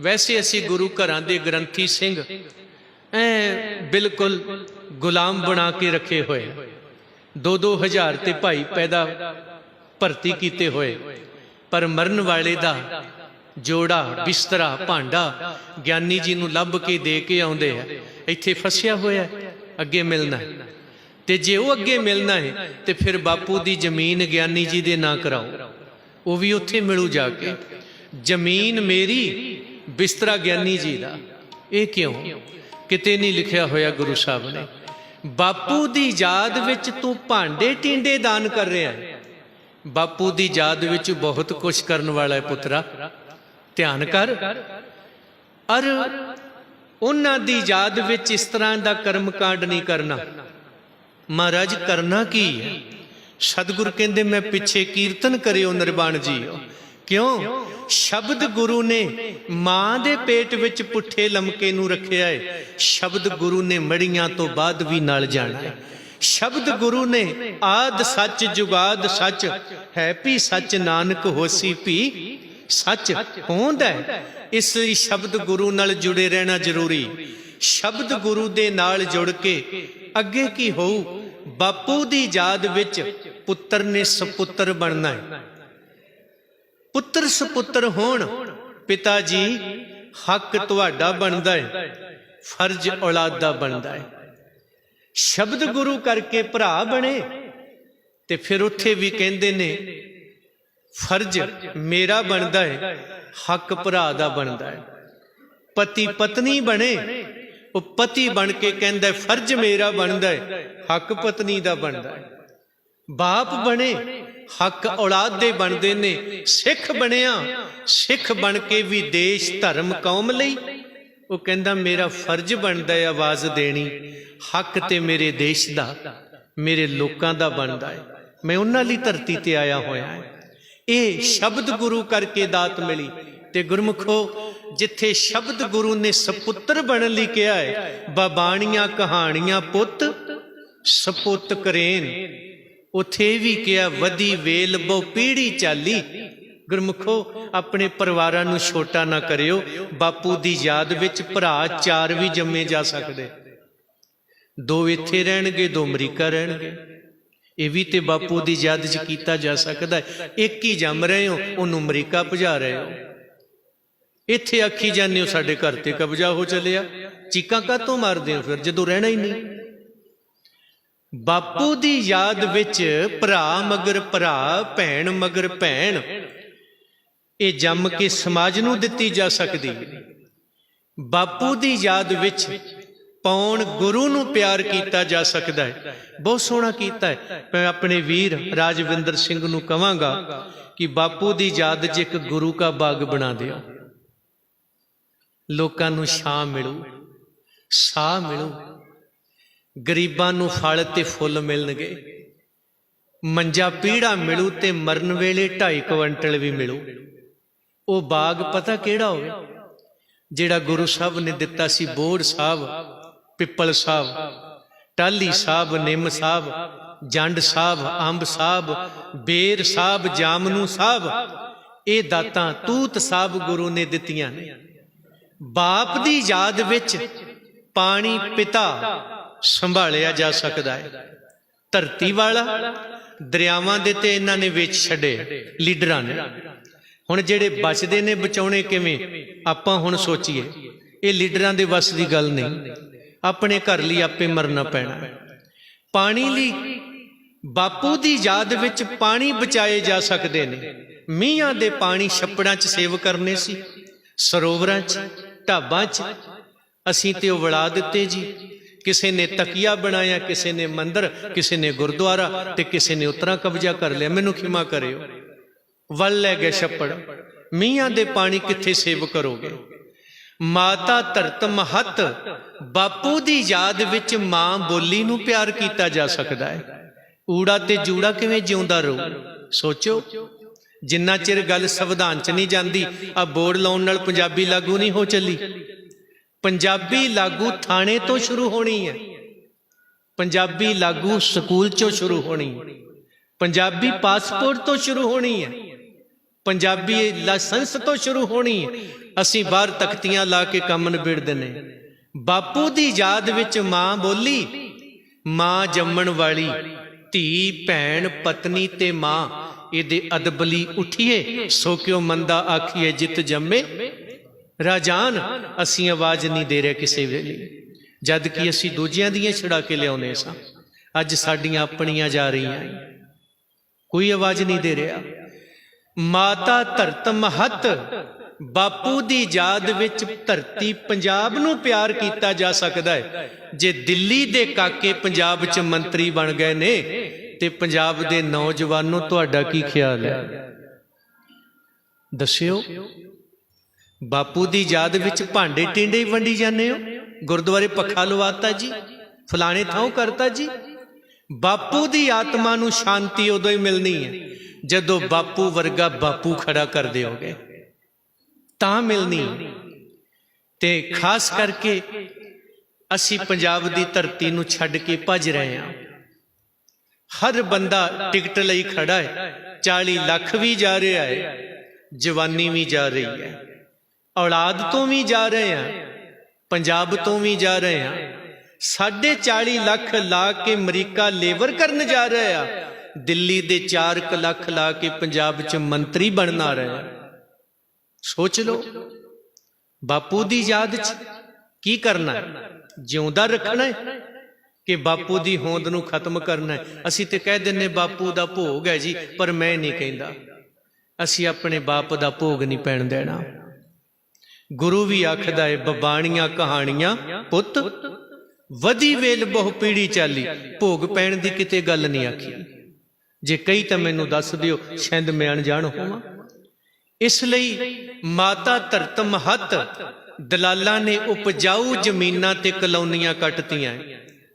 ਵੈਸੇ ਅਸੀਂ ਗੁਰੂ ਘਰਾਂ ਦੇ ਗ੍ਰੰਥੀ ਸਿੰਘ। ਐ ਬਿਲਕੁਲ ਗੁਲਾਮ ਬਣਾ ਕੇ ਰੱਖੇ ਹੋਏ। ਦੋ ਦੋ ਹਜ਼ਾਰ ਤੇ ਭਾਈ ਪੈਦਾ ਭਰਤੀ ਕੀਤੇ ਹੋਏ। ਪਰ ਮਰਨ ਵਾਲੇ ਦਾ ਜੋੜਾ, ਬਿਸਤਰਾ, ਭਾਂਡਾ ਗਿਆਨੀ ਜੀ ਨੂੰ ਲੱਭ ਕੇ ਦੇ ਕੇ ਆਉਂਦੇ ਆ। ਇੱਥੇ ਫਸਿਆ ਹੋਇਆ, ਅੱਗੇ ਮਿਲਣਾ। ਤੇ ਜੇ ਉਹ ਅੱਗੇ ਮਿਲਣਾ ਹੈ ਤੇ ਫਿਰ ਬਾਪੂ ਦੀ ਜ਼ਮੀਨ ਗਿਆਨੀ ਜੀ ਦੇ ਨਾਂ ਕਰਾਓ। ਉਹ ਵੀ ਉੱਥੇ ਮਿਲੂ ਜਾ ਕੇ। ਜ਼ਮੀਨ ਮੇਰੀ ਬਿਸਤਰਾ ਗਿਆਨੀ ਜੀ ਦਾ। ਇਹ ਕਿਉਂ? ਕਿਤੇ ਨਹੀਂ ਲਿਖਿਆ ਹੋਇਆ ਗੁਰੂ ਸਾਹਿਬ ਨੇ। ਬਾਪੂ ਦੀ ਯਾਦ ਵਿੱਚ ਤੂੰ ਭਾਂਡੇ ਟਿੰਡੇ ਦਾਨ ਕਰ ਰਿਹਾ ਹੈ। ਬਾਪੂ ਦੀ ਯਾਦ ਵਿੱਚ ਬਹੁਤ ਕੁਝ ਕਰਨ ਵਾਲਾ ਹੈ ਪੁੱਤਰਾ। ਧਿਆਨ ਕਰ। ਅਰ ਉਹਨਾਂ ਦੀ ਯਾਦ ਵਿੱਚ ਇਸ ਤਰ੍ਹਾਂ ਦਾ ਕਰਮ ਕਾਂਡ ਨਹੀਂ ਕਰਨਾ। ਮਹਾਰਾਜ, ਕਰਨਾ ਕੀ ਹੈ? ਸਤਿਗੁਰ ਕਹਿੰਦੇ, ਮੈਂ ਪਿੱਛੇ ਕੀਰਤਨ ਕਰਿਓ ਨਿਰਵਾਣ ਜੀਓ। ਕਿਉਂ? ਸ਼ਬਦ ਗੁਰੂ ਨੇ ਮਾਂ ਦੇ ਪੇਟ ਵਿੱਚ ਪੁੱਠੇ ਲਮਕੇ ਨੂੰ ਰੱਖਿਆ ਹੈ ਸ਼ਬਦ ਗੁਰੂ ਨੇ ਮੜੀਆਂ ਤੋਂ ਬਾਅਦ ਵੀ ਨਾਲ ਜਾਣਾ ਹੈ ਸ਼ਬਦ ਗੁਰੂ ਨੇ ਆਦ ਸੱਚ ਜੁਗਾਦ ਸੱਚ, ਹੈ ਵੀ ਸੱਚ ਨਾਨਕ ਹੋਸੀ ਵੀ ਸੱਚ ਹੋਂਦਾ ਹੈ ਇਸ ਲਈ ਸ਼ਬਦ ਗੁਰੂ ਨਾਲ ਜੁੜੇ ਰਹਿਣਾ ਜ਼ਰੂਰੀ। ਸ਼ਬਦ ਗੁਰੂ ਦੇ ਨਾਲ ਜੁੜ ਕੇ ਅੱਗੇ ਕੀ ਹੋਊ? ਬਾਪੂ ਦੀ ਯਾਦ ਵਿੱਚ ਪੁੱਤਰ ਨੇ ਸੁਪੁੱਤਰ ਬਣਨਾ ਹੈ ਪੁੱਤਰ ਸੁਪੁੱਤਰ ਹੋਣ, ਪਿਤਾ ਜੀ, ਹੱਕ ਤੁਹਾਡਾ ਬਣਦਾ ਹੈ ਫਰਜ਼ ਔਲਾਦ ਦਾ ਬਣਦਾ ਹੈ ਸ਼ਬਦ ਗੁਰੂ ਕਰਕੇ ਭਰਾ ਬਣੇ, ਤੇ ਫਿਰ ਉੱਥੇ ਵੀ ਕਹਿੰਦੇ ਨੇ, ਫਰਜ਼ ਮੇਰਾ ਬਣਦਾ ਹੈ ਹੱਕ ਭਰਾ ਦਾ ਬਣਦਾ ਹੈ ਪਤੀ ਪਤਨੀ ਬਣੇ, ਉਹ ਪਤੀ ਬਣ ਕੇ ਕਹਿੰਦਾ ਫਰਜ਼ ਮੇਰਾ ਬਣਦਾ ਹੈ ਹੱਕ ਪਤਨੀ ਦਾ ਬਣਦਾ ਹੈ ਬਾਪ ਬਣੇ ਹੱਕ ਔਲਾਦ ਦੇ ਬਣਦੇ ਨੇ, ਸਿੱਖ ਬਣਿਆ, ਸਿੱਖ ਬਣ ਕੇ ਵੀ ਦੇਸ਼ ਧਰਮ ਕੌਮ ਲਈ। ਉਹ ਕਹਿੰਦਾ, ਮੇਰਾ ਫਰਜ਼ ਬਣਦਾ ਹੈ ਆਵਾਜ਼ ਦੇਣੀ। ਹੱਕ ਤੇ ਮੇਰੇ ਦੇਸ਼ ਦਾ, ਮੇਰੇ ਲੋਕਾਂ ਦਾ ਬਣਦਾ ਹੈ। ਮੈਂ ਉਹਨਾਂ ਲਈ ਧਰਤੀ ਤੇ ਆਇਆ ਹੋਇਆ ਹਾਂ। ਇਹ ਸ਼ਬਦ ਗੁਰੂ ਕਰਕੇ ਦਾਤ ਮਿਲੀ। ਤੇ ਗੁਰਮੁਖੋ, ਜਿੱਥੇ ਸ਼ਬਦ ਗੁਰੂ ਨੇ ਸਪੁੱਤਰ ਬਣਨ ਲਈ ਕਿਹਾ ਹੈ, ਬਾਬਾਣੀਆਂ ਕਹਾਣੀਆਂ ਪੁੱਤ, ਸਪੁੱਤ ਕਰੇਨ। ਉਥੇ ਵੀ ਕਿਹਾ, ਵਧੀ ਵੇਲ, ਬਹੁ ਪੀੜੀ ਚਾਲੀ। ਗੁਰਮੁਖੋ, ਆਪਣੇ ਪਰਿਵਾਰਾਂ ਨੂੰ ਛੋਟਾ ਨਾ ਕਰਿਓ। ਬਾਪੂ ਦੀ ਯਾਦ ਵਿੱਚ ਭਰਾ ਚਾਰ ਵੀ ਜੰਮੇ ਜਾ ਸਕਦੇ। ਦੋ ਇੱਥੇ ਰਹਿਣਗੇ, ਦੋ ਅਮਰੀਕਾ ਰਹਿਣਗੇ। ਇਹ ਵੀ ਤੇ ਬਾਪੂ ਦੀ ਯਾਦ 'ਚ ਕੀਤਾ ਜਾ ਸਕਦਾ ਇੱਕ ਹੀ ਜੰਮ ਰਹੇ ਹੋ, ਉਹਨੂੰ ਅਮਰੀਕਾ ਭਜਾ ਰਹੇ ਹੋ। ਇੱਥੇ ਆਖੀ ਜਾਂਦੇ ਹੋ, ਸਾਡੇ ਘਰ ਤੇ ਕਬਜ਼ਾ ਹੋ ਚੱਲਿਆ। ਚੀਕਾਂ ਕਾਤੋਂ ਮਾਰਦੇ ਹੋ ਫਿਰ? ਜਦੋਂ ਰਹਿਣਾ ਹੀ ਨਹੀਂ। ਬਾਪੂ ਦੀ ਯਾਦ ਵਿੱਚ ਭਰਾ ਮਗਰ ਭਰਾ, ਭੈਣ ਮਗਰ ਭੈਣ। ਇਹ ਜੰਮ ਕੇ ਸਮਾਜ ਨੂੰ ਦਿੱਤੀ ਜਾ ਸਕਦੀ। ਬਾਪੂ ਦੀ ਯਾਦ ਵਿੱਚ ਪੌਣ ਗੁਰੂ ਨੂੰ ਪਿਆਰ ਕੀਤਾ ਜਾ ਸਕਦਾ ਹੈ। ਬਹੁਤ ਸੋਹਣਾ ਕੀਤਾ ਹੈ। ਮੈਂ ਆਪਣੇ ਵੀਰ ਰਾਜਵਿੰਦਰ ਸਿੰਘ ਨੂੰ ਕਵਾਂਗਾ ਕਿ ਬਾਪੂ ਦੀ ਯਾਦ 'ਚ ਇੱਕ ਗੁਰੂ ਕਾ ਬਾਗ ਬਣਾ ਦਿਓ। ਲੋਕਾਂ ਨੂੰ ਛਾਂ ਮਿਲੂ, ਸਾਹ ਮਿਲੂ ਗਰੀਬਾਂ ਨੂੰ ਫਲ ਤੇ ਫੁੱਲ ਮਿਲਣਗੇ। ਮੰਜਾ ਪੀੜਾ ਮਿਲੂ ਤੇ ਮਰਨ ਵੇਲੇ 2.5 ਕੁਇੰਟਲ ਵੀ ਮਿਲੂ। ਉਹ ਬਾਗ ਪਤਾ ਕਿਹੜਾ ਹੋਵੇ? ਜਿਹੜਾ ਗੁਰੂ ਸਾਹਿਬ ਨੇ ਦਿੱਤਾ ਸੀ ਬੋੜ ਸਾਹਿਬ, ਪਿੱਪਲ ਸਾਹਿਬ ਟਾਲੀ ਸਾਹਿਬ, ਨਿੰਮ ਸਾਹਿਬ, ਜੰਡ ਸਾਹਿਬ, ਅੰਬ ਸਾਹਿਬ, ਬੇਰ ਸਾਹਿਬ, ਜਾਮਨੂ ਸਾਹਿਬ, ਇਹ ਦਾਤਾਂ ਤੂਤ ਸਾਹਿਬ ਗੁਰੂ ਨੇ ਦਿੱਤੀਆਂ ਨੇ। ਬਾਪ ਦੀ ਯਾਦ ਵਿੱਚ ਪਾਣੀ ਪਿਤਾ ਸੰਭਾਲਿਆ ਜਾ ਸਕਦਾ ਹੈ। ਧਰਤੀ ਵਾਲਾ ਦਰਿਆਵਾਂ ਦੇ ਤੇ ਇਹਨਾਂ ਨੇ ਵੇਚ ਛੱਡੇ ਲੀਡਰਾਂ ਨੇ। ਹੁਣ ਜਿਹੜੇ ਬਚਦੇ ਨੇ ਬਚਾਉਣੇ ਕਿਵੇਂ? ਆਪਾਂ ਹੁਣ ਸੋਚੀਏ, ਇਹ ਲੀਡਰਾਂ ਦੇ ਵੱਸ ਦੀ ਗੱਲ ਨਹੀਂ। ਆਪਣੇ ਘਰ ਲਈ ਆਪੇ ਮਰਨਾ ਪੈਣਾ ਪਾਣੀ ਲਈ ਬਾਪੂ ਦੀ ਯਾਦ ਵਿੱਚ ਪਾਣੀ ਬਚਾਏ ਜਾ ਸਕਦੇ ਨੇ। ਮੀਆਂ ਦੇ ਪਾਣੀ ਛੱਪੜਾਂ 'ਚ ਸੇਵ ਕਰਨੇ ਸੀ, ਸਰੋਵਰਾਂ 'ਚ, ਢਾਬਾਂ 'ਚ। ਅਸੀਂ ਤੇ ਉਹ ਵੜਾ ਦਿੱਤੇ ਜੀ। ਕਿਸੇ ਨੇ ਤਕੀਆ ਬਣਾਇਆ, ਕਿਸੇ ਨੇ ਮੰਦਰ, ਕਿਸੇ ਨੇ ਗੁਰਦੁਆਰਾ ਤੇ ਕਿਸੇ ਨੇ ਉਤਰਾ ਕਬਜ਼ਾ ਕਰ ਲਿਆ। ਮੈਨੂੰ ਖਿਮਾ ਕਰਿਓ। ਵੱਲ ਲੈ ਗਏ ਛੱਪੜ। ਮੀਆਂ ਦੇ ਪਾਣੀ ਕਿੱਥੇ ਸੇਵ ਕਰੋਗੇ? ਮਾਤਾ ਧਰਤ ਮਹਤ, ਬਾਪੂ ਦੀ ਯਾਦ ਵਿੱਚ ਮਾਂ ਬੋਲੀ ਨੂੰ ਪਿਆਰ ਕੀਤਾ ਜਾ ਸਕਦਾ ਹੈ। ਊੜਾ ਤੇ ਜੂੜਾ ਕਿਵੇਂ ਜਿਉਂਦਾ ਰਹੂ ਸੋਚੋ। ਜਿੰਨਾ ਚਿਰ ਗੱਲ ਸੰਵਿਧਾਨ ਚ ਨਹੀਂ ਜਾਂਦੀ ਆ ਬੋਰਡ ਲਾਉਣ ਨਾਲ ਪੰਜਾਬੀ ਲਾਗੂ ਨਹੀਂ ਹੋ ਚੱਲੀ। ਪੰਜਾਬੀ ਲਾਗੂ ਥਾਣੇ ਤੋਂ ਸ਼ੁਰੂ ਹੋਣੀ ਹੈ। ਪੰਜਾਬੀ ਲਾਗੂ ਸਕੂਲ ਚੋਂ ਸ਼ੁਰੂ ਹੋਣੀ ਹੈ। ਪੰਜਾਬੀ ਪਾਸਪੋਰਟ ਤੋਂ ਸ਼ੁਰੂ ਹੋਣੀ ਹੈ। ਪੰਜਾਬੀ ਲਾਇਸੈਂਸ ਤੋਂ ਸ਼ੁਰੂ ਹੋਣੀ ਹੈ। ਅਸੀਂ ਬਾਹਰ ਤਖਤੀਆਂ ਲਾ ਕੇ ਕੰਮ ਨਿਬੇੜ ਦਿੰਨੇ ਬਾਪੂ ਦੀ ਯਾਦ ਵਿੱਚ ਮਾਂ ਬੋਲੀ, ਮਾਂ ਜੰਮਣ ਵਾਲੀ, ਧੀ, ਭੈਣ, ਪਤਨੀ ਤੇ ਮਾਂ, ਇਹਦੇ ਅਦਬਲੀ ਉਠੀਏ, ਸੋ ਕਿਉ ਮੰਦਾ ਆਖੀਏ, ਜਿਤ ਜੰਮੇ ਰਾਜਾਨ, ਅਸੀਂ ਆਵਾਜ਼ ਨਹੀਂ ਦੇ ਰਹੇ ਕਿਸੇ ਵੇਲੇ। ਜਦ ਕਿ ਅਸੀਂ ਦੂਜਿਆਂ ਦੀਆਂ ਛੜਾ ਕੇ ਲਿਆਉਨੇ ਸਾਂ। ਅੱਜ ਸਾਡੀਆਂ ਆਪਣੀਆਂ ਜਾ ਰਹੀਆਂ ਕੋਈ ਆਵਾਜ਼ ਨਹੀਂ ਦੇ ਰਿਹਾ। ਮਾਤਾ ਧਰਤ ਮਹਤ ਬਾਪੂ ਦੀ ਯਾਦ ਵਿੱਚ ਧਰਤੀ ਪੰਜਾਬ ਨੂੰ ਪਿਆਰ ਕੀਤਾ ਜਾ ਸਕਦਾ ਹੈ ਜੇ ਦਿੱਲੀ ਦੇ ਕਾਕੇ ਪੰਜਾਬ 'ਚ ਮੰਤਰੀ ਬਣ ਗਏ ਨੇ, ਤੇ ਪੰਜਾਬ ਦੇ ਨੌਜਵਾਨੋਂ ਤੁਹਾਡਾ ਕੀ ਖਿਆਲ ਹੈ? ਦੱਸਿਓ। ਬਾਪੂ ਦੀ ਯਾਦ ਵਿੱਚ ਭਾਂਡੇ ਟਿੰਡੇ ਹੀ ਵੰਡੀ ਜਾਂਦੇ ਹੋ? ਗੁਰਦੁਆਰੇ ਪੱਖਾ ਲਵਾਤਾ ਜੀ, ਫਲਾਣੇ ਥਾਂ ਕਰਤਾ ਜੀ। ਬਾਪੂ ਦੀ ਆਤਮਾ ਨੂੰ ਸ਼ਾਂਤੀ ਉਦੋਂ ਹੀ ਮਿਲਣੀ ਹੈ, ਜਦੋਂ ਬਾਪੂ ਵਰਗਾ ਬਾਪੂ ਖੜਾ ਕਰ ਦਿਓਗੇ। ਤਾਂ ਮਿਲਣੀ ਤੇ ਖਾਸ ਕਰਕੇ ਅਸੀਂ ਪੰਜਾਬ ਦੀ ਧਰਤੀ ਨੂੰ ਛੱਡ ਕੇ ਭੱਜ ਰਹੇ ਹਾਂ। ਹਰ ਬੰਦਾ ਟਿਕਟ ਲਈ ਖੜਾ ਹੈ 40 ਲੱਖ ਵੀ ਜਾ ਰਿਹਾ ਹੈ, ਜਵਾਨੀ ਵੀ ਜਾ ਰਹੀ ਹੈ। ਔਲਾਦ ਤੋਂ ਵੀ ਜਾ ਰਹੇ ਹਾਂ, ਪੰਜਾਬ ਤੋਂ ਵੀ ਜਾ ਰਹੇ ਹਾਂ, ਸਾਢੇ 40 ਲੱਖ ਲਾ ਕੇ ਅਮਰੀਕਾ ਲੇਬਰ ਕਰਨ ਜਾ ਰਹੇ ਆ ਦਿੱਲੀ ਦੇ 4 ਲੱਖ ਲਾ ਕੇ ਪੰਜਾਬ 'ਚ ਮੰਤਰੀ ਬਣਨ ਆ ਰਹੇ ਆ ਸੋਚ ਲਓ, ਬਾਪੂ ਦੀ ਯਾਦ 'ਚ ਕੀ ਕਰਨਾ ਜਿਉਂਦਾ ਰੱਖਣਾ ਹੈ ਕਿ ਬਾਪੂ ਦੀ ਹੋਂਦ ਨੂੰ ਖਤਮ ਕਰਨਾ ਹੈ? ਅਸੀਂ ਤੇ ਕਹਿ ਦਿੰਨੇ ਬਾਪੂ ਦਾ ਭੋਗ ਹੈ ਜੀ, ਪਰ ਮੈਂ ਨਹੀਂ ਕਹਿੰਦਾ। ਅਸੀਂ ਆਪਣੇ ਬਾਪ ਦਾ ਭੋਗ ਨਹੀਂ ਪੈਣ ਦੇਣਾ। ਗੁਰੂ ਵੀ ਆਖਦਾ ਹੈ ਬਬਾਣੀਆਂ ਕਹਾਣੀਆਂ, ਪੁੱਤ, ਵਧੀ ਵੇਲ ਬਹੁ ਪੀੜੀ ਚਾਲੀ, ਭੋਗ ਪੈਣ ਦੀ ਕਿਤੇ ਗੱਲ ਨਹੀਂ ਆਖੀ। ਜੇ ਕਈ ਤਾਂ ਮੈਨੂੰ ਦੱਸ ਦਿਓ ਸ਼ਾਇਦ ਮੈਂ ਅਣਜਾਣ ਹੋਵਾਂ? ਇਸ ਲਈ ਮਾਤਾ ਧਰਤ ਮਹਤ ਦਲਾਲਾਂ ਨੇ ਉਪਜਾਊ ਜ਼ਮੀਨਾਂ ਤੇ ਕਲੋਨੀਆਂ ਕੱਟਤੀਆਂ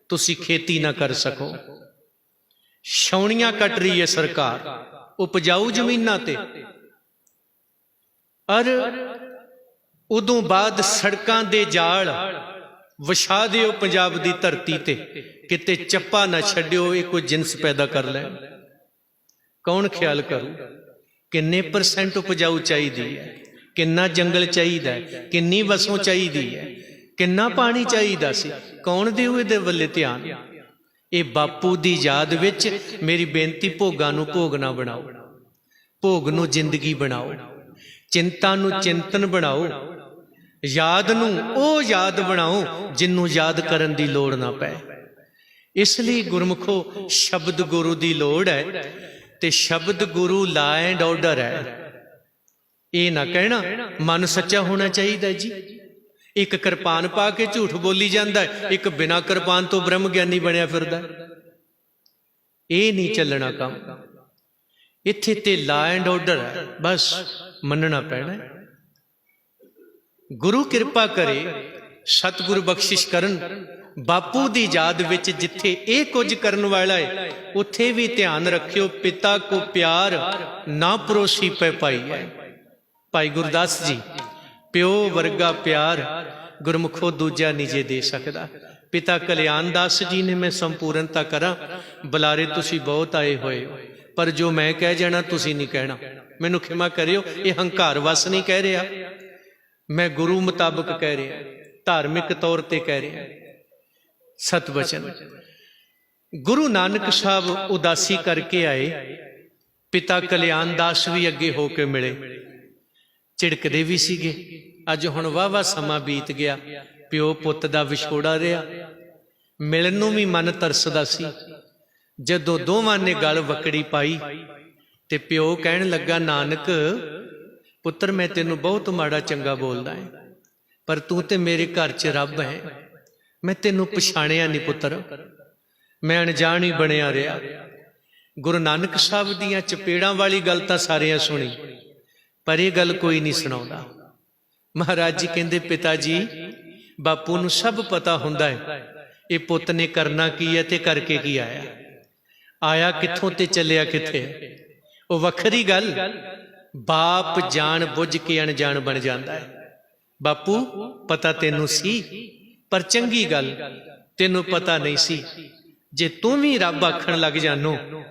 ਤੁਸੀਂ ਖੇਤੀ ਨਾ ਕਰ ਸਕੋ। ਛੌਣੀਆਂ ਕੱਟ ਰਹੀ ਹੈ ਸਰਕਾਰ, ਉਪਜਾਊ ਜ਼ਮੀਨਾਂ ਤੇ। ਅਰ ਉਦੋਂ ਬਾਅਦ ਸੜਕਾਂ ਦੇ ਜਾਲ ਵਿਛਾ ਦਿਓ ਪੰਜਾਬ ਦੀ ਧਰਤੀ ਤੇ। ਕਿਤੇ ਚੱਪਾ ਨਾ ਛੱਡਿਓ, ਇਹ ਕੋਈ ਜਿੰਸ ਪੈਦਾ ਕਰ ਲੈਣ ਕੌਣ ਖਿਆਲ ਕਰੂ? ਕਿੰਨੇ ਪਰਸੈਂਟ ਉਪਜਾਊ ਚਾਹੀਦੀ ਹੈ? ਕਿੰਨਾ ਜੰਗਲ ਚਾਹੀਦਾ ਹੈ? ਕਿੰਨੀ ਵਸੋਂ ਚਾਹੀਦੀ ਹੈ? ਕਿੰਨਾ ਪਾਣੀ ਚਾਹੀਦਾ ਸੀ? ਕੌਣ ਦੇਊ ਇਹਦੇ ਵੱਲੇ ਧਿਆਨ? ਇਹ ਬਾਪੂ ਦੀ ਯਾਦ ਵਿੱਚ ਮੇਰੀ ਬੇਨਤੀ, ਭੋਗਾਂ ਨੂੰ ਭੋਗ ਨਾ ਬਣਾਓ। ਭੋਗ ਨੂੰ ਜ਼ਿੰਦਗੀ ਬਣਾਓ। ਚਿੰਤਾ ਨੂੰ ਚਿੰਤਨ ਬਣਾਓ। ਯਾਦ ਨੂੰ ਉਹ ਯਾਦ ਬਣਾਓ ਜਿੰਨੂੰ ਯਾਦ ਕਰਨ ਦੀ ਲੋੜ ਨਾ ਪਏ ਇਸ ਲਈ ਗੁਰਮੁਖੋ, ਸ਼ਬਦ ਗੁਰੂ ਦੀ ਲੋੜ ਹੈ ਤੇ ਸ਼ਬਦ ਗੁਰੂ ਲਾ ਐਂਡ ਆਰਡਰ ਹੈ। ਇਹ ਨਾ ਕਹਿਣਾ, ਮਨ ਸੱਚਾ ਹੋਣਾ ਚਾਹੀਦਾ ਜੀ। ਇੱਕ ਕਿਰਪਾਨ ਪਾ ਕੇ ਝੂਠ ਬੋਲੀ ਜਾਂਦਾ ਇੱਕ ਬਿਨਾ ਕਿਰਪਾਨ ਤੋਂ ਬ੍ਰਹਮ ਗਿਆਨੀ ਬਣਿਆ ਫਿਰਦਾ ਇਹ ਨਹੀਂ ਚੱਲਣਾ ਕੰਮ। ਇੱਥੇ ਤੇ ਲਾ ਐਂਡ ਆਰਡਰ ਹੈ, ਬਸ ਮੰਨਣਾ ਪੈਣਾ ਗੁਰੂ ਕਿਰਪਾ ਕਰੇ, ਸਤਿਗੁਰ ਬਖਸ਼ਿਸ਼ ਕਰਨ। ਬਾਪੂ ਦੀ ਯਾਦ ਵਿੱਚ ਜਿੱਥੇ ਇਹ ਕੁਝ ਕਰਨ ਵਾਲਾ ਹੈ ਉੱਥੇ ਵੀ ਧਿਆਨ ਰੱਖਿਓ, ਪਿਤਾ ਕੋ ਪਿਆਰ ਨਾ ਪਰੋਸੀ ਪੈ ਪਾਈ ਹੈ ਭਾਈ ਗੁਰਦਾਸ ਜੀ, ਪਿਓ ਵਰਗਾ ਪਿਆਰ ਗੁਰਮੁਖੋ ਦੂਜਾ ਨਿਜੇ ਦੇ ਸਕਦਾ। ਪਿਤਾ ਕਲਿਆਣ ਦਾਸ ਜੀ ਨੇ ਮੈਂ ਸੰਪੂਰਨਤਾ ਕਰਾਂ, ਬੁਲਾਰੇ ਤੁਸੀਂ ਬਹੁਤ ਆਏ ਹੋਏ ਹੋ। ਪਰ ਜੋ ਮੈਂ ਕਹਿ ਜਾਣਾ, ਤੁਸੀਂ ਨਹੀਂ ਕਹਿਣਾ। ਮੈਨੂੰ ਖਿਮਾ ਕਰਿਓ, ਇਹ ਹੰਕਾਰ ਵਸ ਨਹੀਂ ਕਹਿ ਰਿਹਾ। ਮੈਂ ਗੁਰੂ ਮੁਤਾਬਕ ਕਹਿ ਰਿਹਾ, ਧਾਰਮਿਕ ਤੌਰ ਤੇ ਕਹਿ ਰਿਹਾ। ਸਤਵਚਨ। ਗੁਰੂ ਨਾਨਕ ਸਾਹਿਬ ਉਦਾਸੀ ਕਰਕੇ ਆਏ। ਪਿਤਾ ਕਲਿਆਣ ਦਾਸ ਵੀ ਅੱਗੇ ਹੋ ਕੇ ਮਿਲੇ। ਝਿੜਕਦੇ ਵੀ ਸੀਗੇ। ਅੱਜ ਹੁਣ ਵਾਵਾ ਸਮਾਂ ਬੀਤ ਗਿਆ। ਪਿਓ ਪੁੱਤ ਦਾ ਵਿਛੋੜਾ ਰਿਹਾ। ਮਿਲਣ ਨੂੰ ਵੀ ਮਨ ਤਰਸਦਾ ਸੀ। ਜਦੋਂ ਦੋਵਾਂ ਨੇ ਗੱਲ ਵਕੜੀ ਪਾਈ ਤੇ ਪਿਓ ਕਹਿਣ ਲੱਗਾ, ਨਾਨਕ ਪੁੱਤਰ, ਮੈਂ ਤੈਨੂੰ ਬਹੁਤ ਮਾੜਾ ਚੰਗਾ ਬੋਲਦਾ ਹਾਂ, ਪਰ ਤੂੰ ਤੇ ਮੇਰੇ ਘਰ 'ਚ ਰੱਬ ਹੈ। ਮੈਂ ਤੈਨੂੰ ਪਛਾਣਿਆ ਨਹੀਂ ਪੁੱਤਰ। ਮੈਂ ਅਣਜਾਣ ਹੀ ਬਣਿਆ ਰਿਹਾ। ਗੁਰੂ ਨਾਨਕ ਸਾਹਿਬ ਦੀਆਂ ਚਪੇੜਾਂ ਵਾਲੀ ਗੱਲ ਤਾਂ ਸਾਰਿਆਂ ਸੁਣੀ, ਪਰ ਇਹ ਗੱਲ ਕੋਈ ਨਹੀਂ ਸੁਣਾਉਂਦਾ। ਮਹਾਰਾਜ ਜੀ ਕਹਿੰਦੇ ਪਿਤਾ ਜੀ ਬਾਪੂ ਨੂੰ ਸਭ ਪਤਾ ਹੁੰਦਾ ਹੈ, ਇਹ ਪੁੱਤ ਨੇ ਕਰਨਾ ਕੀ ਹੈ ਤੇ ਕਰਕੇ ਕੀ ਆਇਆ? ਆਇਆ ਕਿੱਥੋਂ ਤੇ ਚੱਲਿਆ ਕਿੱਥੇ? ਉਹ ਵੱਖਰੀ ਗੱਲ। ਬਾਪ ਜਾਣ ਬੁੱਝ ਕੇ ਅਣਜਾਣ ਬਣ ਜਾਂਦਾ ਹੈ। ਬਾਪੂ, ਪਤਾ ਤੈਨੂੰ ਸੀ? ਪਰ ਚੰਗੀ ਗੱਲ, ਤੈਨੂੰ ਪਤਾ ਨਹੀਂ ਸੀ। ਜੇ ਤੂੰ ਵੀ ਰੱਬ ਆਖਣ ਲੱਗ ਜਾਨੋ,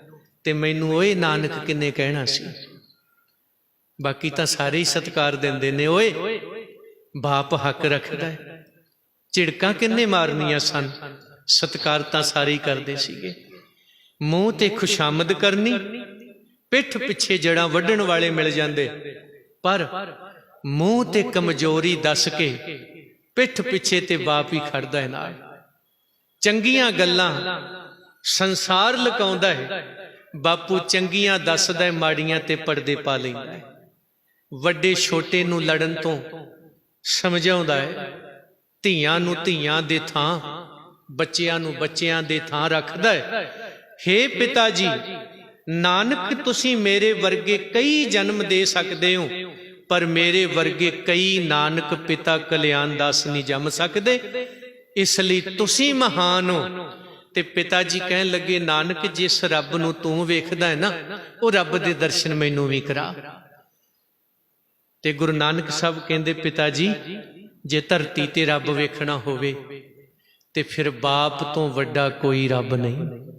ਤੇ ਮੈਨੂੰ ਓਏ ਨਾਨਕ ਕਿੰਨੇ ਕਹਿਣਾ ਸੀ। ਬਾਕੀ ਤਾਂ ਸਾਰੇ ਹੀ ਸਤਕਾਰ ਦਿੰਦੇ ਨੇ ਓਏ। ਬਾਪ ਹੱਕ ਰੱਖਦਾ ਹੈ। ਝਿੜਕਾਂ ਕਿੰਨੇ ਮਾਰਨੀਆਂ ਸਨ। ਸਤਕਾਰ ਤਾਂ ਸਾਰੇ ਹੀ ਕਰਦੇ ਸੀਗੇ। ਮੂੰਹ ਤੇ ਖੁਸ਼ਾਮਦ ਕਰਨੀ ਪਿੱਠ ਪਿੱਛੇ ਜੜਾਂ ਵੱਢਣ ਵਾਲੇ ਮਿਲ ਜਾਂਦੇ। ਪਰ ਮੂੰਹ ਤੇ ਕਮਜ਼ੋਰੀ ਦੱਸ ਕੇ ਪਿੱਠ ਪਿੱਛੇ ਤੇ ਬਾਪ ਹੀ ਖੜਦਾ ਹੈ ਨਾਲ। ਚੰਗੀਆਂ ਗੱਲਾਂ ਸੰਸਾਰ ਲਕਾਉਂਦਾ ਹੈ। ਬਾਪੂ ਚੰਗੀਆਂ ਦੱਸਦਾ ਹੈ, ਮਾੜੀਆਂ ਤੇ ਪਰਦੇ ਪਾ ਲੈਂਦਾ ਹੈ। ਵੱਡੇ ਛੋਟੇ ਨੂੰ ਲੜਨ ਤੋਂ ਸਮਝਾਉਂਦਾ ਹੈ, ਧੀਆਂ ਨੂੰ ਧੀਆਂ ਦੇ ਥਾਂ, ਬੱਚਿਆਂ ਨੂੰ ਬੱਚਿਆਂ ਦੇ ਥਾਂ ਰੱਖਦਾ ਹੈ। ਹੇ ਪਿਤਾ ਜੀ ਨਾਨਕ, ਤੁਸੀਂ ਮੇਰੇ ਵਰਗੇ ਕਈ ਜਨਮ ਦੇ ਸਕਦੇ ਹੋ, ਪਰ ਮੇਰੇ ਵਰਗੇ ਕਈ ਨਾਨਕ ਪਿਤਾ ਕਲਿਆਣ ਦਾਸ ਨਹੀਂ ਜੰਮ ਸਕਦੇ। ਇਸ ਲਈ ਤੁਸੀਂ ਮਹਾਨ ਹੋ। ਤੇ ਪਿਤਾ ਜੀ ਕਹਿਣ ਲੱਗੇ, ਨਾਨਕ, ਜਿਸ ਰੱਬ ਨੂੰ ਤੂੰ ਵੇਖਦਾ ਹੈ ਨਾ, ਉਹ ਰੱਬ ਦੇ ਦਰਸ਼ਨ ਮੈਨੂੰ ਵੀ ਕਰਾ। ਤੇ ਗੁਰੂ ਨਾਨਕ ਸਾਹਿਬ ਕਹਿੰਦੇ, ਪਿਤਾ ਜੀ, ਜੇ ਧਰਤੀ ਤੇ ਰੱਬ ਵੇਖਣਾ ਹੋਵੇ, ਤੇ ਫਿਰ ਬਾਪ ਤੋਂ ਵੱਡਾ ਕੋਈ ਰੱਬ ਨਹੀਂ।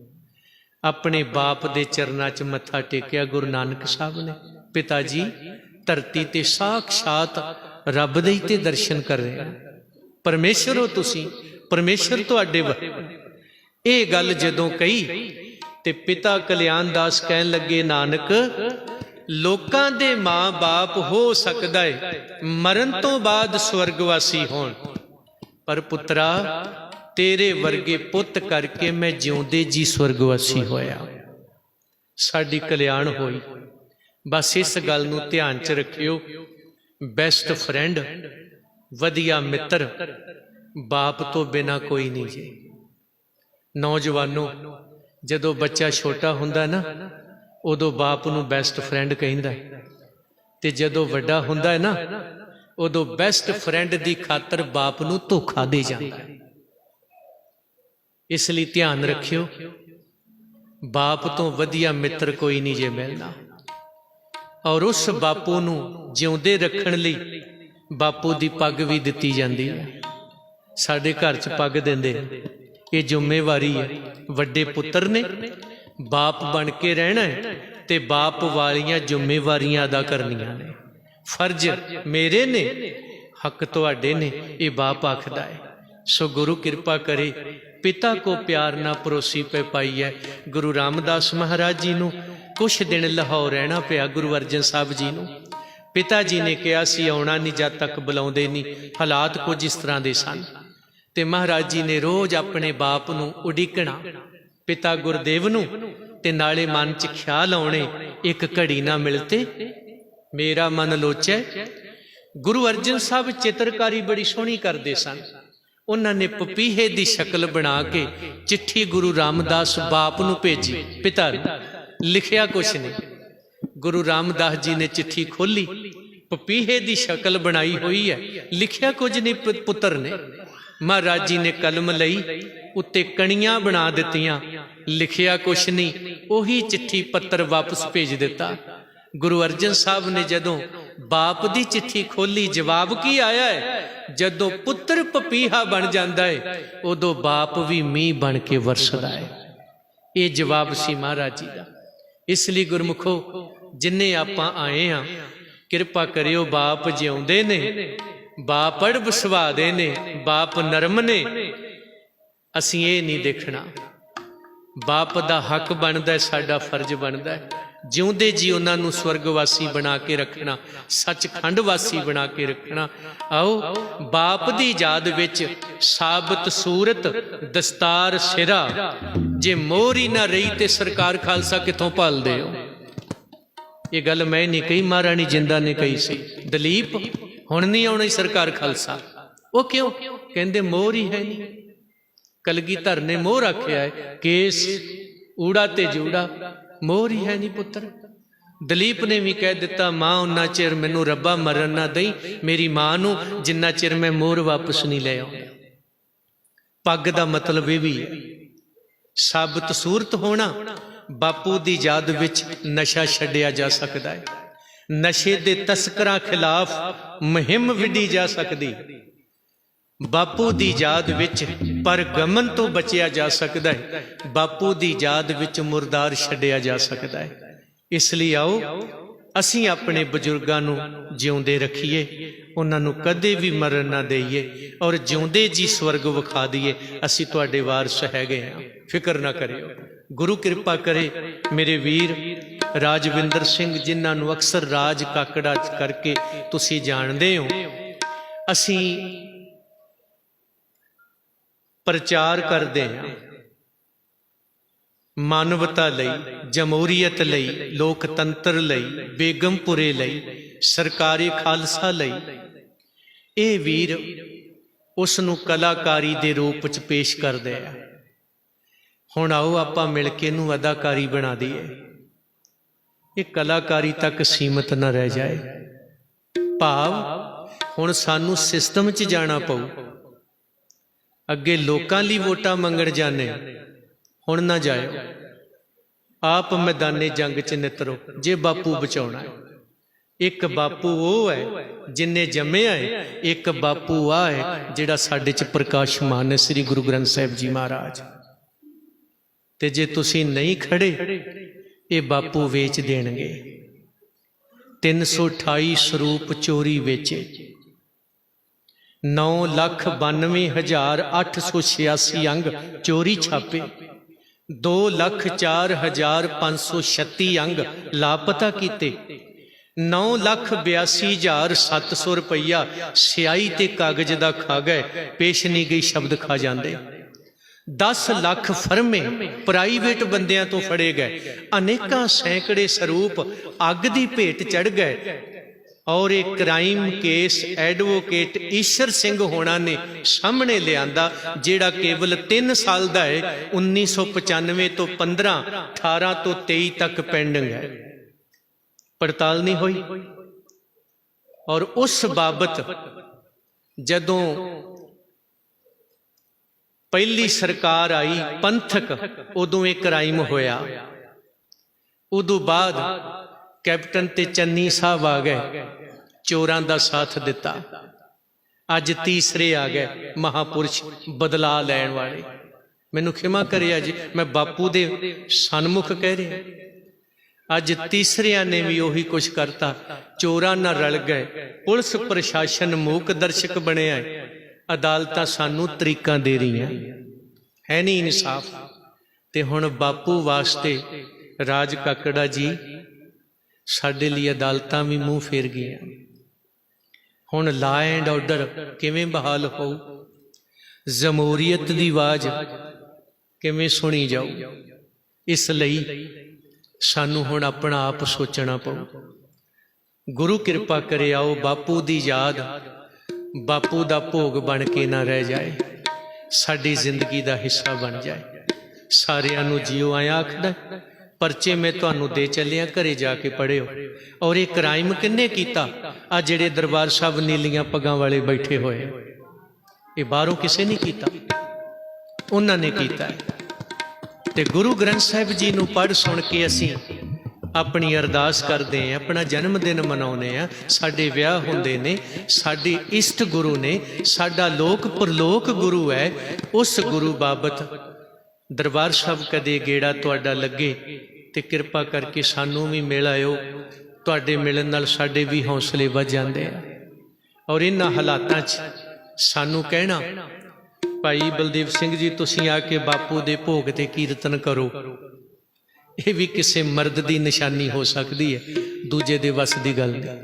ਆਪਣੇ ਬਾਪ ਦੇ ਚਰਨਾਂ 'ਚ ਮੱਥਾ ਟੇਕਿਆ ਗੁਰੂ ਨਾਨਕ ਸਾਹਿਬ ਨੇ। ਪਿਤਾ ਜੀ, ਧਰਤੀ ਤੇ ਸਾਖਸ਼ਾਤ ਰੱਬ ਦੇ ਹੀ ਤੇ ਦਰਸ਼ਨ ਕਰ ਰਹੇ ਆ ਪਰਮੇਸ਼ਰ ਹੋ ਤੁਸੀਂ, ਪਰਮੇਸ਼ਰ ਤੁਹਾਡੇ ਵਾ ਇਹ ਗੱਲ ਜਦੋਂ ਕਹੀ ਤੇ ਪਿਤਾ ਕਲਿਆਣ ਦਾਸ ਕਹਿਣ ਲੱਗੇ, ਨਾਨਕ, ਲੋਕਾਂ ਦੇ ਮਾਂ-ਬਾਪ ਹੋ ਸਕਦਾ ਏ, ਮਰਨ ਤੋਂ ਬਾਅਦ ਸਵਰਗਵਾਸੀ ਹੋਣ। ਪਰ ਪੁੱਤਰਾ ਤੇਰੇ ਵਰਗੇ ਪੁੱਤ ਕਰਕੇ ਮੈਂ ਜਿਉਂਦੇ ਜੀ ਸਵਰਗਵਾਸੀ ਹੋਇਆ। ਸਾਡੀ ਕਲਿਆਣ ਹੋਈ। ਬਸ ਇਸ ਗੱਲ ਨੂੰ ਧਿਆਨ 'ਚ ਰੱਖਿਓ। ਬੈਸਟ ਫਰੈਂਡ ਵਧੀਆ ਮਿੱਤਰ, ਬਾਪ ਤੋਂ ਬਿਨਾ ਕੋਈ ਨਹੀਂ ਜੀ। ਨੌਜਵਾਨੋ, ਜਦੋਂ ਬੱਚਾ ਛੋਟਾ ਹੁੰਦਾ ਨਾ, ਉਦੋਂ ਬਾਪ ਨੂੰ ਬੈਸਟ ਫਰੈਂਡ ਕਹਿੰਦਾ ਹੈ। ਤੇ ਜਦੋਂ ਵੱਡਾ ਹੁੰਦਾ ਹੈ ਨਾ, ਉਦੋਂ ਬੈਸਟ ਫਰੈਂਡ ਦੀ ਖਾਤਰ ਬਾਪ ਨੂੰ ਧੋਖਾ ਦੇ ਜਾਂਦਾ ਹੈ। ਇਸ ਲਈ ਧਿਆਨ ਰੱਖਿਓ, ਬਾਪ ਤੋਂ ਵਧੀਆ ਮਿੱਤਰ ਕੋਈ ਨਹੀਂ ਜੇ ਮਿਲਦਾ। ਔਰ ਉਸ ਬਾਪੂ ਨੂੰ ਜਿਉਂਦੇ ਰੱਖਣ ਲਈ ਬਾਪੂ ਦੀ ਪੱਗ ਵੀ ਦਿੱਤੀ ਜਾਂਦੀ ਹੈ। ਸਾਡੇ ਘਰ 'ਚ ਪੱਗ ਦਿੰਦੇ ਇਹ ਜ਼ਿੰਮੇਵਾਰੀ ਹੈ। ਵੱਡੇ ਪੁੱਤਰ ਨੇ। ਬਾਪ ਬਣ ਕੇ ਰਹਿਣਾ ਹੈ ਤੇ ਬਾਪ ਵਾਲੀਆਂ ਜ਼ਿੰਮੇਵਾਰੀਆਂ ਅਦਾ ਕਰਨੀਆਂ ਨੇ। ਫਰਜ਼ ਮੇਰੇ ਨੇ, ਹੱਕ ਤੁਹਾਡੇ ਨੇ, ਇਹ ਬਾਪ ਆਖਦਾ ਹੈ। ਸੋ ਗੁਰੂ ਕਿਰਪਾ ਕਰੇ ਪਿਤਾ ਕੋ ਪਿਆਰ ਨਾ ਪਰੋਸੀ ਪੈ ਪਾਈ ਹੈ ਗੁਰੂ ਰਾਮਦਾਸ ਮਹਾਰਾਜ ਜੀ ਨੂੰ ਕੁਛ ਦਿਨ ਲਾਹੌਰ ਰਹਿਣਾ ਪਿਆ ਗੁਰੂ ਅਰਜਨ ਸਾਹਿਬ ਜੀ ਨੂੰ। ਪਿਤਾ ਜੀ ਨੇ ਕਿਹਾ ਸੀ, ਆਉਣਾ ਨਹੀਂ ਜਦ ਤੱਕ ਬੁਲਾਉਂਦੇ ਨਹੀਂ ਹਾਲਾਤ ਕੁਝ ਇਸ ਤਰ੍ਹਾਂ ਦੇ ਸਨ। ਤੇ ਮਹਾਰਾਜ ਜੀ ਨੇ ਰੋਜ਼ ਆਪਣੇ ਬਾਪ ਨੂੰ ਉਡੀਕਣਾ। ਪਿਤਾ ਗੁਰਦੇਵ ਨੂੰ, ਤੇ ਨਾਲੇ ਮਨ 'ਚ ਖਿਆਲ ਆਉਣੇ, ਇੱਕ ਘੜੀ ਨਾ ਮਿਲਤੇ। ਮੇਰਾ ਮਨ ਲੋਚੈ। ਗੁਰੂ ਅਰਜਨ ਸਾਹਿਬ ਚਿੱਤਰਕਾਰੀ ਬੜੀ ਸੋਹਣੀ ਕਰਦੇ ਸਨ। ਉਹਨਾਂ ਨੇ ਪਪੀਹੇ ਦੀ ਸ਼ਕਲ ਬਣਾ ਕੇ ਚਿੱਠੀ ਗੁਰੂ ਰਾਮਦਾਸ ਬਾਪ ਨੂੰ ਭੇਜੀ। ਪਿਤਾ ਲਿਖਿਆ ਕੁਛ ਨਹੀਂ। ਗੁਰੂ ਰਾਮਦਾਸ ਜੀ ਨੇ ਚਿੱਠੀ ਖੋਲੀ ਪਪੀਹੇ ਦੀ ਸ਼ਕਲ ਬਣਾਈ ਹੋਈ ਹੈ। ਲਿਖਿਆ ਕੁਝ ਨਹੀਂ ਪੁੱਤਰ ਨੇ। ਮਹਾਰਾਜ ਜੀ ਨੇ ਕਲਮ ਲਈ ਉੱਤੇ ਕਣੀਆਂ ਬਣਾ ਦਿੱਤੀਆਂ। ਲਿਖਿਆ ਕੁਛ ਨਹੀਂ। ਉਹੀ ਚਿੱਠੀ ਪੱਤਰ ਵਾਪਸ ਭੇਜ ਦਿੱਤਾ। ਗੁਰੂ ਅਰਜਨ ਸਾਹਿਬ ਨੇ ਜਦੋਂ ਬਾਪ ਦੀ ਚਿੱਠੀ ਖੋਲੀ ਜਵਾਬ ਕੀ ਆਇਆ ਹੈ? ਜਦੋਂ ਪੁੱਤਰ ਪਪੀਹਾ ਬਣ ਜਾਂਦਾ ਹੈ ਉਦੋਂ ਬਾਪ ਵੀ ਮੀਂਹ ਬਣ ਕੇ ਵਰਸਦਾ ਹੈ ਇਹ ਜਵਾਬ ਸੀ ਮਹਾਰਾਜ ਜੀ ਦਾ। ਇਸ ਲਈ ਗੁਰਮੁਖੋ, ਜਿੰਨੇ ਆਪਾਂ ਆਏ ਆ, ਕਿਰਪਾ ਕਰਿਓ ਬਾਪ ਜਿਉਂਦੇ ਨੇ, ਬਾਪ ਅੜਬ ਸੁਭਾਅ ਨੇ, ਬਾਪ ਨਰਮ ਨੇ। ਅਸੀਂ ਇਹ ਨਹੀਂ ਦੇਖਣਾ। ਬਾਪ ਦਾ ਹੱਕ ਬਣਦਾ ਸਾਡਾ ਫਰਜ਼ ਬਣਦਾ ਹੈ ਜਿਉਂਦੇ ਜੀ ਉਹਨਾਂ ਨੂੰ ਸਵਰਗ ਵਾਸੀ ਬਣਾ ਕੇ ਰੱਖਣਾ, ਸੱਚਖੰਡ ਵਾਸੀ ਬਣਾ ਕੇ ਰੱਖਣਾ। ਆਓ, ਬਾਪ ਦੀ ਯਾਦ ਵਿੱਚ ਸਾਬਤ ਸੂਰਤ, ਦਸਤਾਰ ਸਿਰਾ। ਜੇ ਮੋਰੀ ਨਾ ਰਹੀ ਤੇ ਸਰਕਾਰ ਖਾਲਸਾ ਕਿੱਥੋਂ ਪਾਲਦੇ ਹੋ? ਇਹ ਗੱਲ ਮੈਂ ਨਹੀਂ ਕਹੀ, ਮਹਾਰਾਣੀ ਜਿੰਦਾ ਨੇ ਕਹੀ ਸੀ। ਦਲੀਪ, ਹੁਣ ਨਹੀਂ ਆਉਣੀ ਸਰਕਾਰ ਖਾਲਸਾ। ਉਹ ਕਿਉਂ? ਕਹਿੰਦੇ ਮੋਹਰ ਹੀ ਹੈ ਨਹੀਂ। ਕਲਗੀਧਰ ਨੇ ਮੋਹਰ ਆਖਿਆ ਹੈ, ਕੇਸ ਊੜਾ ਤੇ ਜੂੜਾ। ਮੋਹਰ ਹੀ ਹੈ ਨਹੀਂ ਪੁੱਤਰ। ਦਲੀਪ ਨੇ ਵੀ ਕਹਿ ਦਿੱਤਾ, ਮਾਂ, ਉਨਾ ਚਿਰ ਮੈਨੂੰ ਰੱਬਾ ਮਰਨ ਨਾ ਦੇਈ, ਮੇਰੀ ਮਾਂ ਨੂੰ ਜਿੰਨਾ ਚਿਰ ਮੈਂ ਮੋਰ ਵਾਪਸ ਨਹੀਂ ਲੈ ਆਉਂਦਾ। ਪੱਗ ਦਾ ਮਤਲਬ ਇਹ ਵੀ ਹੈ, ਸਾਬਤ ਸੂਰਤ ਹੋਣਾ ਬਾਪੂ ਦੀ ਯਾਦ ਵਿੱਚ ਨਸ਼ਾ ਛੱਡਿਆ ਜਾ ਸਕਦਾ ਹੈ। ਨਸ਼ੇ ਦੇ ਤਸਕਰਾਂ ਖਿਲਾਫ ਮੁਹਿੰਮ ਵਿੱਢੀ ਜਾ ਸਕਦੀ। ਬਾਪੂ ਦੀ ਯਾਦ ਵਿੱਚ ਪਰ ਗਮਨ ਤੋਂ ਬਚਿਆ ਜਾ ਸਕਦਾ ਹੈ। ਬਾਪੂ ਦੀ ਯਾਦ ਵਿੱਚ ਮੁਰਦਾਰ ਛੱਡਿਆ ਜਾ ਸਕਦਾ ਹੈ। ਇਸ ਲਈ ਆਓ, ਅਸੀਂ ਆਪਣੇ ਬਜ਼ੁਰਗਾਂ ਨੂੰ ਜਿਉਂਦੇ ਰੱਖੀਏ, ਉਹਨਾਂ ਨੂੰ ਕਦੇ ਵੀ ਮਰਨ ਨਾ ਦੇਈਏ ਔਰ ਜਿਉਂਦੇ ਜੀ ਸਵਰਗ ਵਿਖਾ ਦਈਏ, ਅਸੀਂ ਤੁਹਾਡੇ ਵਾਰਸ ਹੈਗੇ ਆ ਫਿਕਰ ਨਾ ਕਰਿਓ। ਗੁਰੂ ਕਿਰਪਾ ਕਰੇ ਮੇਰੇ ਵੀਰ ਰਾਜਵਿੰਦਰ ਸਿੰਘ, ਜਿਨ੍ਹਾਂ ਨੂੰ ਅਕਸਰ ਰਾਜ ਕਾਕੜਾ ਕਰਕੇ ਤੁਸੀਂ ਜਾਣਦੇ ਹੋ। ਅਸੀਂ ਪ੍ਰਚਾਰ ਕਰਦੇ ਹਾਂ। ਮਾਨਵਤਾ ਲਈ, ਜਮਹੂਰੀਅਤ ਲਈ, ਲੋਕਤੰਤਰ ਲਈ, ਬੇਗਮਪੁਰੇ ਲਈ, ਸਰਕਾਰੀ ਖਾਲਸਾ ਲਈ। ਇਹ ਵੀਰ ਉਸ ਨੂੰ ਕਲਾਕਾਰੀ ਦੇ ਰੂਪ ਚ ਪੇਸ਼ ਕਰਦੇ ਆ। ਹੁਣ ਆਓ ਆਪਾਂ ਮਿਲ ਕੇ ਇਹਨੂੰ ਅਦਾਕਾਰੀ ਬਣਾ ਦਈਏ। ਇਹ ਕਲਾਕਾਰੀ ਤੱਕ ਸੀਮਤ ਨਾ ਰਹਿ ਜਾਏ। ਭਾਵ ਹੁਣ ਸਾਨੂੰ ਸਿਸਟਮ 'ਚ ਜਾਣਾ ਪਊ। ਅੱਗੇ ਲੋਕਾਂ ਲਈ ਵੋਟਾਂ ਮੰਗਣ ਜਾਂਦੇ ਹੁਣ ਨਾ ਜਾਇਓ। ਆਪ ਮੈਦਾਨੇ ਜੰਗ 'ਚ ਨਿਤਰੋ, ਜੇ ਬਾਪੂ ਬਚਾਉਣਾ ਹੈ। ਇੱਕ ਬਾਪੂ ਉਹ ਹੈ ਜਿਨੇ ਜੰਮਿਆ ਹੈ ਇੱਕ ਬਾਪੂ ਆ ਹੈ ਜਿਹੜਾ ਸਾਡੇ 'ਚ ਪ੍ਰਕਾਸ਼ਮਾਨ ਹੈ ਸ੍ਰੀ ਗੁਰੂ ਗ੍ਰੰਥ ਸਾਹਿਬ ਜੀ ਮਹਾਰਾਜ। ਤੇ ਜੇ ਤੁਸੀਂ ਨਹੀਂ ਖੜੇ, ਇਹ ਬਾਪੂ ਵੇਚ ਦੇਣਗੇ। 328 ਸਰੂਪ ਚੋਰੀ ਵੇਚੇ। 9 ਲੱਖ 92 ਹਜ਼ਾਰ 886 ਅੰਗ ਚੋਰੀ ਛਾਪੇ। 2 ਲੱਖ 4 ਹਜ਼ਾਰ 536 ਅੰਗ ਲਾਪਤਾ ਕੀਤੇ। 9 ਲੱਖ 82 ਹਜ਼ਾਰ 700 ਰੁਪਈਆ ਸਿਆਈ ਤੇ ਕਾਗਜ਼ ਦਾ ਖਾ ਗਏ, ਪੇਸ਼ ਨਹੀਂ ਗਈ ਸ਼ਬਦ ਖਾ ਜਾਂਦੇ। 10 ਲੱਖ ਫਰਮੇ ਪ੍ਰਾਈਵੇਟ ਬੰਦਿਆਂ ਤੋਂ ਫੜੇ ਗਏ। ਅਨੇਕਾਂ ਸੈਂਕੜੇ ਸਰੂਪ ਅੱਗ ਦੀ ਭੇਟ ਚੜ ਗਏ। ਔਰ ਇਹ crime case advocate Ishar Singh ਹੋਣਾ ਨੇ ਸਾਹਮਣੇ ਲਿਆਂਦਾ, ਜਿਹੜਾ ਕੇਵਲ 3 ਸਾਲ ਦਾ ਹੈ 1995 ਤੋਂ 15 18 ਤੋਂ 23 ਤੱਕ ਪੈਂਡਿੰਗ ਹੈ। ਪੜਤਾਲ ਨਹੀਂ ਹੋਈ। ਔਰ ਉਸ ਬਾਬਤ ਜਦੋਂ ਪਹਿਲੀ ਸਰਕਾਰ ਆਈ, ਪੰਥਕ, ਉਦੋਂ ਇਹ ਕ੍ਰਾਈਮ ਹੋਇਆ। ਉਦੋਂ ਬਾਅਦ ਕੈਪਟਨ ਤੇ ਚੰਨੀ ਸਾਹਿਬ ਆ ਗਏ। ਚੋਰਾਂ ਦਾ ਸਾਥ ਦਿੱਤਾ। ਅੱਜ ਤੀਸਰੇ ਆ ਗਏ ਮਹਾਪੁਰਸ਼ ਬਦਲਾ ਲੈਣ ਵਾਲੇ। ਮੈਨੂੰ ਖਿਮਾ ਕਰਿਆ ਜੀ, ਮੈਂ ਬਾਪੂ ਦੇ ਸਨਮੁਖ ਕਹਿ ਰਿਹਾ। ਅੱਜ ਤੀਸਰਿਆਂ ਨੇ ਵੀ ਉਹੀ ਕੁਛ ਕਰਤਾ। ਚੋਰਾਂ ਨਾਲ ਰਲ ਗਏ। ਪੁਲਿਸ ਪ੍ਰਸ਼ਾਸਨ ਮੂਕ ਦਰਸ਼ਕ ਬਣਿਆ ਹੈ ਅਦਾਲਤਾਂ ਸਾਨੂੰ ਤਰੀਕਾਂ ਦੇ ਰਹੀਆਂ। ਹੈ ਨਹੀਂ ਇਨਸਾਫ। ਤੇ ਹੁਣ ਬਾਪੂ ਵਾਸਤੇ ਰਾਜ ਕਾਕੜਾ ਜੀ ਸਾਡੇ ਲਈ ਅਦਾਲਤਾਂ ਵੀ ਮੂੰਹ ਫੇਰ ਗਈਆਂ। ਹੁਣ ਲਾ ਐਂਡ ਆਰਡਰ ਕਿਵੇਂ ਬਹਾਲ ਹੋਊ? ਜਮਹੂਰੀਅਤ ਦੀ ਆਵਾਜ਼ ਕਿਵੇਂ ਸੁਣੀ ਜਾਊ? ਇਸ ਲਈ ਸਾਨੂੰ ਹੁਣ ਆਪਣਾ ਆਪ ਸੋਚਣਾ ਪਊ। ਗੁਰੂ ਕਿਰਪਾ ਕਰੇ ਆਓ ਬਾਪੂ ਦੀ ਯਾਦ, ਬਾਪੂ ਦਾ ਭੋਗ ਬਣ ਕੇ ਨਾ ਰਹਿ ਜਾਏ। ਸਾਡੀ ਜ਼ਿੰਦਗੀ ਦਾ ਹਿੱਸਾ ਬਣ ਜਾਏ। ਸਾਰਿਆਂ ਨੂੰ ਜਿਉ ਆਇਆ ਆਖਦਾ ਪਰਚੇ ਮੈਂ ਤੁਹਾਨੂੰ ਦੇ ਚੱਲਿਆ, ਘਰੇ ਜਾ ਕੇ ਪੜਿਓ ਔਰ ਇਹ ਕ੍ਰਾਈਮ ਕਿੰਨੇ ਕੀਤਾ? ਆ ਜਿਹੜੇ ਦਰਬਾਰ ਸਾਹਿਬ ਨੀਲੀਆਂ ਪੱਗਾਂ ਵਾਲੇ ਬੈਠੇ ਹੋਏ। ਇਹ ਬਾਹਰੋਂ ਕਿਸੇ ਨੇ ਕੀਤਾ? ਉਹਨਾਂ ਨੇ ਕੀਤਾ। ਤੇ ਗੁਰੂ ਗ੍ਰੰਥ ਸਾਹਿਬ ਜੀ ਨੂੰ ਪੜ੍ਹ ਸੁਣ ਕੇ ਅਸੀਂ ਆਪਣੀ ਅਰਦਾਸ ਕਰਦੇ ਆਂ ਆਪਣਾ ਜਨਮ ਦਿਨ ਮਨਾਉਨੇ ਆ ਸਾਡੇ ਵਿਆਹ ਹੁੰਦੇ ਨੇ, ਸਾਡੇ ਇਸ਼ਟ ਗੁਰੂ ਨੇ, ਸਾਡਾ ਲੋਕ ਪਰਲੋਕ ਗੁਰੂ ਹੈ। ਉਸ ਗੁਰੂ ਬਾਬਤ ਦਰਬਾਰ ਸਾਹਿਬ ਕਦੇ ਗੇੜਾ ਤੁਹਾਡਾ ਲੱਗੇ? ਤੇ ਕਿਰਪਾ ਕਰਕੇ ਸਾਨੂੰ ਵੀ ਮਿਲ ਆਇਓ। ਤੁਹਾਡੇ ਮਿਲਣ ਨਾਲ ਸਾਡੇ ਵੀ ਹੌਸਲੇ ਵੱਧ ਜਾਂਦੇ ਆ। ਔਰ ਇਹਨਾਂ ਹਾਲਾਤਾਂ 'ਚ ਸਾਨੂੰ ਕਹਿਣਾ, ਭਾਈ ਬਲਦੇਵ ਸਿੰਘ ਜੀ, ਤੁਸੀਂ ਆ ਕੇ ਬਾਪੂ ਦੇ ਭੋਗ ਤੇ ਕੀਰਤਨ ਕਰੋ। ਇਹ ਵੀ ਕਿਸੇ ਮਰਦ ਦੀ ਨਿਸ਼ਾਨੀ ਹੋ ਸਕਦੀ ਹੈ, ਦੂਜੇ ਦੇ ਵੱਸ ਦੀ ਗੱਲ ਨਹੀਂ।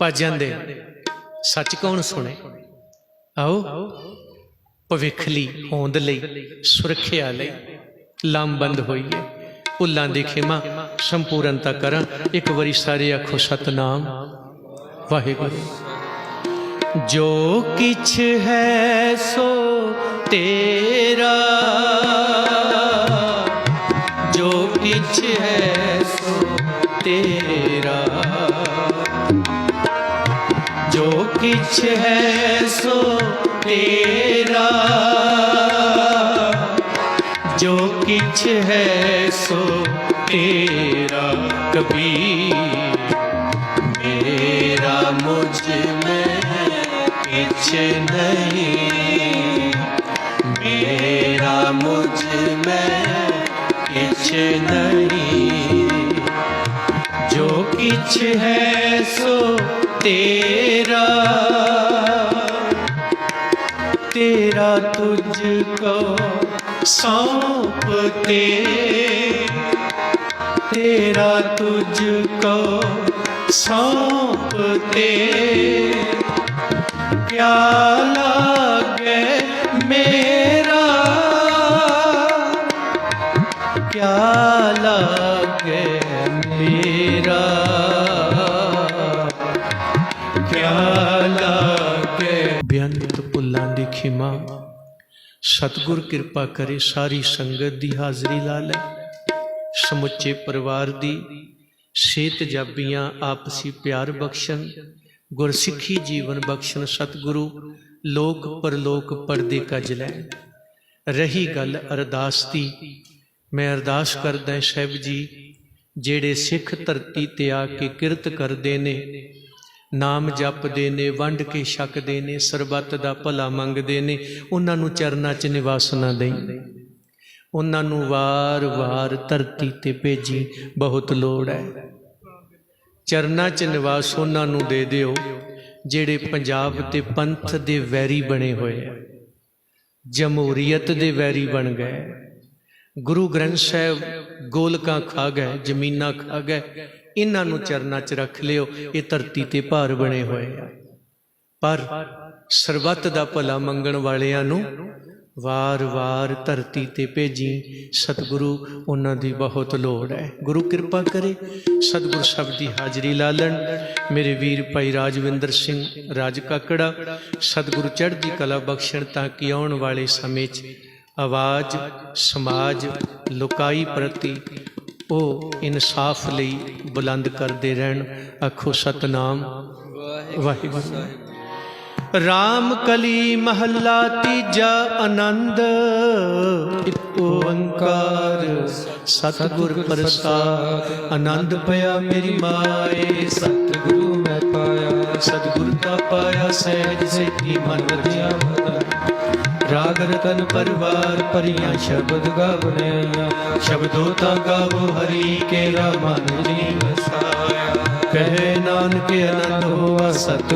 ਭੱਜ ਜਾਂਦੇ ਸੱਚ ਕੌਣ ਸੁਣੇ? ਆਓ। ਭਵਿੱਖ ਲਈ, ਹੋਂਦ ਲਈ, ਸੁਰੱਖਿਆ ਲਈ। ਲੰਬੰਦ ਹੋਈਏ। ਭੁੱਲਾਂ ਦੀ ਖਿਮਾ ਸੰਪੂਰਨਤਾ ਕਰਾਂ। ਇੱਕ ਵਾਰੀ ਸਾਰੇ ਆਖੋ, ਸਤਨਾਮ। ਵਾਹਿਗੁਰੂ। ਜੋ ਕਿਛ ਹੈ ਸੋ ਤੇਰਾ। ਜੋ ਕਿਛ ਹੈ ਸੋ ਤੇਰਾ। ਜੋ ਕਿਛ ਹੈ ਸੋ ਤੇਰਾ। ਜੋ ਕਿਛ ਹੈ ਸੋ ਤੇਰਾ ਕਬੀਰ। ਮੇਰਾ ਮੁਝ ਮੈਂ ਕਿਛ ਨਹੀਂ। ਮੇਰਾ ਮੁਝ ਮੈਂ ਕਿਛ ਨਹੀਂ। ਜੋ ਕਿਛ ਹੈ ਸੋ ਤੇਰਾ। ਤੇਰਾ ਤੁਝ ਕੋ ਸੌਂਪਤੇ ਤੇਰਾ ਤੁਝ ਕੋ ਸੌਂਪਤੇ ਕਿਆ ਲਾਗੇ ਮੇਰਾ? ਕਿਆ ਲਾਗੇ ਮੇਰਾ? ਸਤਿਗੁਰ ਕਿਰਪਾ ਕਰੇ ਸਾਰੀ ਸੰਗਤ ਦੀ ਹਾਜ਼ਰੀ ਲਾ ਲੈ। ਸਮੁੱਚੇ ਪਰਿਵਾਰ ਦੀ ਸਿਹਤ ਜਾਬੀਆਂ ਆਪਸੀ ਪਿਆਰ ਬਖਸ਼ਣ, ਗੁਰਸਿੱਖੀ ਜੀਵਨ ਬਖਸ਼ਣ ਸਤਿਗੁਰੂ, ਲੋਕ ਪਰਲੋਕ ਪਰਦੇ ਕਜ ਲੈ। ਰਹੀ ਗੱਲ ਅਰਦਾਸ ਦੀ, ਮੈਂ ਅਰਦਾਸ ਕਰਦਾ ਸਾਹਿਬ ਜੀ, ਜਿਹੜੇ ਸਿੱਖ ਧਰਤੀ ਤੇ ਆ ਕੇ ਕਿਰਤ ਕਰਦੇ ਨੇ ਨਾਮ ਜਪਦੇ ਨੇ, ਵੰਡ ਕੇ ਛਕਦੇ ਨੇ, ਸਰਬੱਤ ਦਾ ਭਲਾ ਮੰਗਦੇ ਨੇ, ਉਹਨਾਂ ਨੂੰ ਚਰਨਾਂ 'ਚ ਨਿਵਾਸ ਨਾ ਦੇਈ। ਉਹਨਾਂ ਨੂੰ ਵਾਰ-ਵਾਰ ਧਰਤੀ ਤੇ ਭੇਜੀ, ਬਹੁਤ ਲੋੜ ਹੈ ਚਰਨਾਂ 'ਚ ਨਿਵਾਸ ਉਹਨਾਂ ਨੂੰ ਦੇ ਦਿਓ, ਜਿਹੜੇ ਪੰਜਾਬ ਤੇ ਪੰਥ ਦੇ ਵੈਰੀ ਬਣੇ ਹੋਏ ਆ ਜਮਹੂਰੀਅਤ ਦੇ ਵੈਰੀ ਬਣ ਗਏ। ਗੁਰੂ ਗ੍ਰੰਥ ਸਾਹਿਬ ਗੋਲਕਾਂ ਖਾ ਗਏ, ਜ਼ਮੀਨਾਂ ਖਾ ਗਏ ਇਹਨਾਂ ਨੂੰ ਚਰਨਾਂ 'ਚ ਰੱਖ ਲਿਓ, ਇਹ ਧਰਤੀ ਤੇ ਭਾਰ ਬਣੇ ਹੋਏ ਆ। ਪਰ ਸਰਬੱਤ ਦਾ ਭਲਾ ਮੰਗਣ ਵਾਲਿਆਂ ਨੂੰ ਵਾਰ-ਵਾਰ ਧਰਤੀ ਤੇ ਭੇਜੀ, ਸਤਿਗੁਰੂ, ਉਹਨਾਂ ਦੀ ਬਹੁਤ ਲੋੜ ਹੈ। ਗੁਰੂ ਕਿਰਪਾ ਕਰੇ, ਸਤਿਗੁਰ ਸਭ ਦੀ ਹਾਜ਼ਰੀ ਲਾ ਲੈਣ। ਮੇਰੇ ਵੀਰ ਭਾਈ ਰਾਜਵਿੰਦਰ ਸਿੰਘ, ਰਾਜ ਕਾਕੜਾ, ਸਤਿਗੁਰੂ ਚੜ੍ਹਦੀ ਕਲਾ ਬਖਸ਼ਣ ਤਾਂ ਕਿ ਆਉਣ ਵਾਲੇ ਸਮੇਂ 'ਚ ਆਵਾਜ਼, ਸਮਾਜ, ਲੋਕਾਈ ਪ੍ਰਤੀ ਉਹ ਇਨਸਾਫ ਲਈ ਬੁਲੰਦ ਕਰਦੇ ਰਹਿਣ। ਆਖੋ, ਸਤਨਾਮ। ਵਾਹਿਗੁਰੂ। ਰਾਮ ਕਲੀ ਮਹੱਲਾ ਤੀਜਾ ਆਨੰਦ। ਓੰਕਾਰ। ਸਤਿਗੁਰ ਪ੍ਰਸਾਦ। ਆਨੰਦ ਪਿਆ ਮੇਰੀ ਮਾਏ। ਸਤਿਗੁਰੂ ਮੈਂ ਪਾਇਆ। ਸਤਿਗੁਰ ਦਾ ਪਾਇਆ ਸਹਿਜ ਸੇਤੀ ਮਨ ਵਧਿਆ ਰਾਗ ਰਤਨ ਪਰਵਾਰ ਪਰੀਆਂ ਸ਼ਬਦ ਗਾਵਨੇ ਸ਼ਬਦੋ ਤਾਂ ਗਾਵੋ ਹਰੀ ਕੇ ਮਨ ਜੀ ਵਸਾਇਆ। ਕਹੇ ਨਾਨਕ ਆਨੰਦ ਹੋਆ ਸਤ